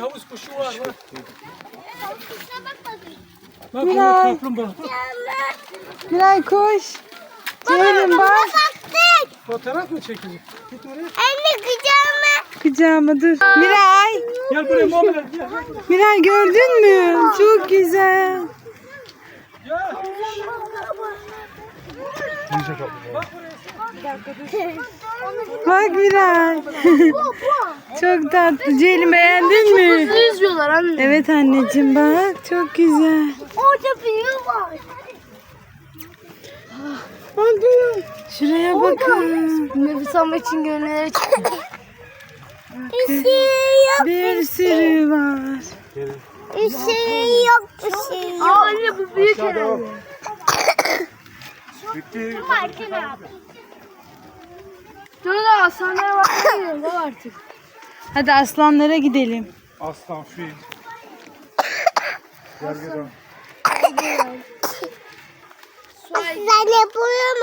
tavus kuşu var bak. Kuşuna bakmadım. Bak Miray. burada kaplumbağa. Miray koş. Ceylin bak. Baktık. Fotoğraf mı çekilir? Git oraya. Anne kucağıma. Kucağıma dur. Miray. Gel buraya Muhammed gel. gel. Miray gördün mü? Çok güzel. Gel. Bak Miray. Çok tatlı. Ceylin beğendin mi? Yüzüyorlar anne. Evet anneciğim bak. Çok güzel. Orada büyü var. Şuraya bakın. Nefes almak için gönüllere çıktım. Bir şey yok. Bir sürü var. Bir şey yok. Bir şey yok. Aa, anne bu büyük herhalde. Bitti. Dur da aslanlara bakmaya gidelim bak artık. Hadi aslanlara gidelim. Aslan, fil. Gergedan. Sen yapıyor